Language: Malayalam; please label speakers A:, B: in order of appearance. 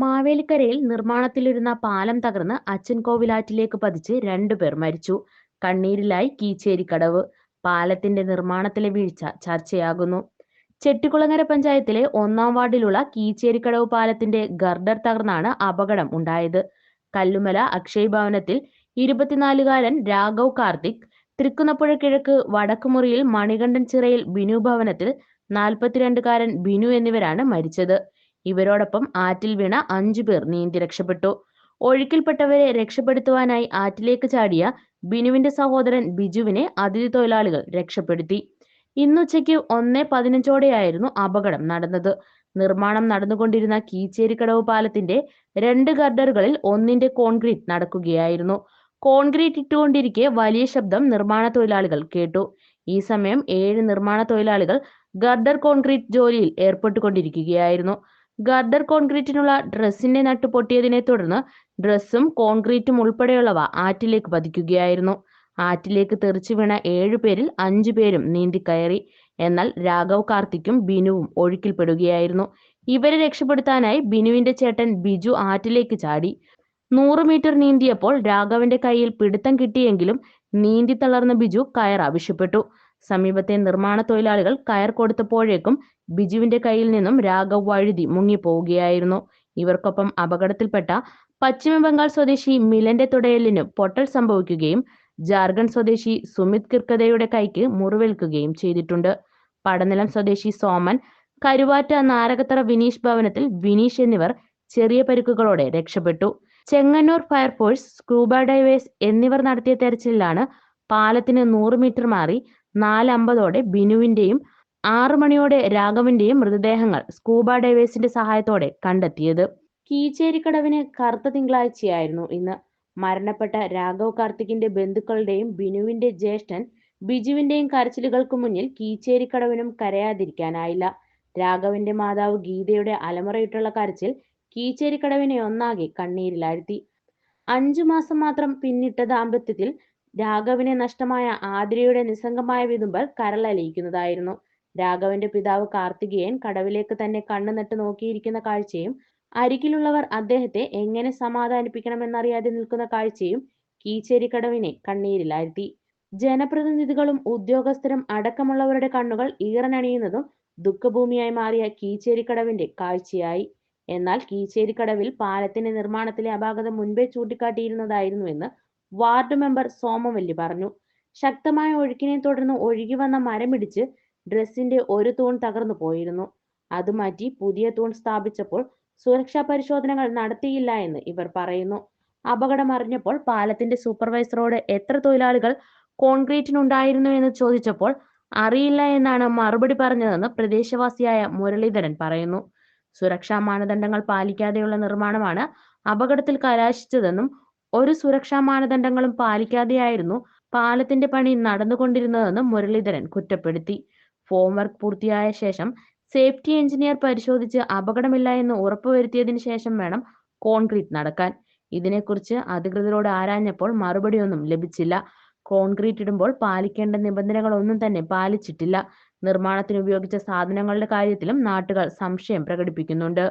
A: മാവേലിക്കരയിൽ നിർമ്മാണത്തിലിരുന്ന പാലം തകർന്ന് അച്ചൻകോവിലാറ്റിലേക്ക് പതിച്ച് രണ്ടുപേർ മരിച്ചു. കണ്ണീരിലായി കീച്ചേരിക്കടവ് പാലത്തിന്റെ നിർമ്മാണത്തിലെ വീഴ്ച ചർച്ചയാകുന്നു. ചെട്ടിക്കുളങ്ങര പഞ്ചായത്തിലെ ഒന്നാം വാർഡിലുള്ള കീച്ചേരിക്കടവ് പാലത്തിന്റെ ഗർഡർ തകർന്നാണ് അപകടം ഉണ്ടായത്. കല്ലുമല അക്ഷയ് ഭവനത്തിൽ ഇരുപത്തിനാലുകാരൻ രാഘവ് കാർത്തിക് തൃക്കുന്നപ്പുഴ കിഴക്ക് വടക്കുമുറിയിൽ മണികണ്ഠൻ ചിറയിൽ ബിനു ഭവനത്തിൽ നാൽപ്പത്തിരണ്ടുകാരൻ ബിനു എന്നിവരാണ് മരിച്ചത്. ഇവരോടൊപ്പം ആറ്റിൽ വീണ അഞ്ചു പേർ നീന്തി രക്ഷപ്പെട്ടു. ഒഴുക്കിൽപ്പെട്ടവരെ രക്ഷപ്പെടുത്തുവാനായി ആറ്റിലേക്ക് ചാടിയ ബിനുവിന്റെ സഹോദരൻ ബിജുവിനെ അതിഥി തൊഴിലാളികൾ രക്ഷപ്പെടുത്തി. ഇന്നുച്ചയ്ക്ക് ഒന്നേ പതിനഞ്ചോടെയായിരുന്നു അപകടം നടന്നത്. നിർമ്മാണം നടന്നുകൊണ്ടിരുന്ന കീച്ചേരിക്കടവ് പാലത്തിന്റെ രണ്ട് ഗർഡറുകളിൽ ഒന്നിന്റെ കോൺക്രീറ്റ് നടക്കുകയായിരുന്നു. കോൺക്രീറ്റ് ഇട്ടുകൊണ്ടിരിക്കെ വലിയ ശബ്ദം നിർമ്മാണ തൊഴിലാളികൾ കേട്ടു. ഈ സമയം ഏഴ് നിർമ്മാണ തൊഴിലാളികൾ ഗർഡർ കോൺക്രീറ്റ് ജോലിയിൽ ഏർപ്പെട്ടുകൊണ്ടിരിക്കുകയായിരുന്നു. ഗർഡർ കോൺക്രീറ്റിനുള്ള ഡ്രസ്സിന്റെ നട്ട് പൊട്ടിയതിനെ തുടർന്ന് ഡ്രസ്സും കോൺക്രീറ്റും ഉൾപ്പെടെയുള്ളവ ആറ്റിലേക്ക് പതിക്കുകയായിരുന്നു. ആറ്റിലേക്ക് തെറിച്ചു വീണ ഏഴുപേരിൽ അഞ്ചു പേരും നീന്തിക്കയറി എന്നാൽ രാഘവ് കാർത്തിക്കും ബിനുവും ഒഴുക്കിൽപ്പെടുകയായിരുന്നു. ഇവരെ രക്ഷപ്പെടുത്താനായി ബിനുവിന്റെ ചേട്ടൻ ബിജു ആറ്റിലേക്ക് ചാടി. നൂറ് മീറ്റർ നീന്തിയപ്പോൾ രാഘവന്റെ കയ്യിൽ പിടുത്തം കിട്ടിയെങ്കിലും നീന്തി തളർന്ന ബിജു കയർ ആവശ്യപ്പെട്ടു. സമീപത്തെ നിർമ്മാണ തൊഴിലാളികൾ കയർ കൊടുത്തപ്പോഴേക്കും ബിജുവിന്റെ കയ്യിൽ നിന്നും രാഘവ് വഴുതി മുങ്ങിപ്പോവുകയായിരുന്നു. ഇവർക്കൊപ്പം അപകടത്തിൽപ്പെട്ട പശ്ചിമ ബംഗാൾ സ്വദേശി മിലന്റെ തുടയലിന് പൊട്ടൽ സംഭവിക്കുകയും ജാർഖണ്ഡ് സ്വദേശി സുമിത് കിർക്കതയുടെ കൈക്ക് മുറിവേൽക്കുകയും ചെയ്തിട്ടുണ്ട്. പടനിലം സ്വദേശി സോമൻ കരുവാറ്റ നാരകത്തറ വിനീഷ് ഭവനത്തിൽ വിനീഷ് എന്നിവർ ചെറിയ പരിക്കുകളോടെ രക്ഷപ്പെട്ടു. ചെങ്ങന്നൂർ ഫയർഫോഴ്സ് സ്കൂബ ഡൈവേഴ്സ് എന്നിവർ നടത്തിയ തെരച്ചിലിലാണ് പാലത്തിന് നൂറ് മീറ്റർ മാറി നാല് അമ്പതോടെ ബിനുവിന്റെയും ആറു മണിയോടെ രാഘവന്റെയും മൃതദേഹങ്ങൾ സ്കൂബ ഡൈവേഴ്സിന്റെ സഹായത്തോടെ കണ്ടെത്തിയത്. കീച്ചേരിക്കടവിന് കറുത്ത തിങ്കളാഴ്ചയായിരുന്നു ഇന്ന്. മരണപ്പെട്ട രാഘവ് കാർത്തികിന്റെ ബന്ധുക്കളുടെയും ബിനുവിന്റെ ജ്യേഷ്ഠൻ ബിജുവിന്റെയും കരച്ചിലുകൾക്ക് മുന്നിൽ കീച്ചേരിക്കടവിനും കരയാതിരിക്കാനായില്ല. രാഘവന്റെ മാതാവ് ഗീതയുടെ അലമുറയിട്ടുള്ള കരച്ചിൽ കീച്ചേരിക്കടവിനെ ഒന്നാകെ കണ്ണീരിലാഴ്ത്തി. അഞ്ചു മാസം മാത്രം പിന്നിട്ട ദാമ്പത്യത്തിൽ രാഘവിനെ നഷ്ടമായ ആതിരയുടെ നിസ്സംഗമായ വിതുമ്പൽ കരളലിയിക്കുന്നതായിരുന്നു. രാഘവന്റെ പിതാവ് കാർത്തികേയൻ കടവിലേക്ക് തന്നെ കണ്ണു നട്ട് നോക്കിയിരിക്കുന്ന കാഴ്ചയും അരികിലുള്ളവർ അദ്ദേഹത്തെ എങ്ങനെ സമാധാനിപ്പിക്കണമെന്നറിയാതെ നിൽക്കുന്ന കാഴ്ചയും കീച്ചേരിക്കടവിനെ കണ്ണീരിലാഴ്ത്തി. ജനപ്രതിനിധികളും ഉദ്യോഗസ്ഥരും അടക്കമുള്ളവരുടെ കണ്ണുകൾ ഈറനണിയുന്നതും ദുഃഖഭൂമിയായി മാറിയ കീച്ചേരിക്കടവിന്റെ കാഴ്ചയായി. എന്നാൽ കീച്ചേരിക്കടവിൽ പാലത്തിന്റെ നിർമ്മാണത്തിലെ അപാകത മുൻപേ ചൂണ്ടിക്കാട്ടിയിരുന്നതായിരുന്നുവെന്ന് വാർഡ് മെമ്പർ സോമവല്ലി പറഞ്ഞു. ശക്തമായ ഒഴുക്കിനെ തുടർന്ന് ഒഴുകി വന്ന മരമിടിച്ച് ഡ്രസ്സിന്റെ ഒരു തൂൺ തകർന്നു പോയിരുന്നു. അത് മാറ്റി പുതിയ തൂൺ സ്ഥാപിച്ചപ്പോൾ സുരക്ഷാ പരിശോധനകൾ നടത്തിയില്ല എന്ന് ഇവർ പറയുന്നു. അപകടം അറിഞ്ഞപ്പോൾ പാലത്തിന്റെ സൂപ്പർവൈസറോട് എത്ര തൊഴിലാളികൾ കോൺക്രീറ്റിനുണ്ടായിരുന്നു എന്ന് ചോദിച്ചപ്പോൾ അറിയില്ല എന്നാണ് മറുപടി പറഞ്ഞതെന്ന് പ്രദേശവാസിയായ മുരളീധരൻ പറയുന്നു. സുരക്ഷാ മാനദണ്ഡങ്ങൾ പാലിക്കാതെയുള്ള നിർമ്മാണമാണ് അപകടത്തിൽ കലാശിച്ചതെന്നും ഒരു സുരക്ഷാ മാനദണ്ഡങ്ങളും പാലിക്കാതെയായിരുന്നു പാലത്തിന്റെ പണി നടന്നുകൊണ്ടിരുന്നതെന്നും മുരളീധരൻ കുറ്റപ്പെടുത്തി. ഫോം വർക്ക് പൂർത്തിയായ ശേഷം സേഫ്റ്റി എഞ്ചിനീയർ പരിശോധിച്ച് അപകടമില്ല എന്ന് ഉറപ്പുവരുത്തിയതിനു ശേഷം വേണം കോൺക്രീറ്റ് നടക്കാൻ. ഇതിനെക്കുറിച്ച് അധികൃതരോട് ആരാഞ്ഞപ്പോൾ മറുപടിയൊന്നും ലഭിച്ചില്ല. കോൺക്രീറ്റ് ഇടുമ്പോൾ പാലിക്കേണ്ട നിബന്ധനകളൊന്നും തന്നെ പാലിച്ചിട്ടില്ല. നിർമ്മാണത്തിന് ഉപയോഗിച്ച സാധനങ്ങളുടെ കാര്യത്തിലും നാട്ടുകാർ സംശയം പ്രകടിപ്പിക്കുന്നുണ്ട്.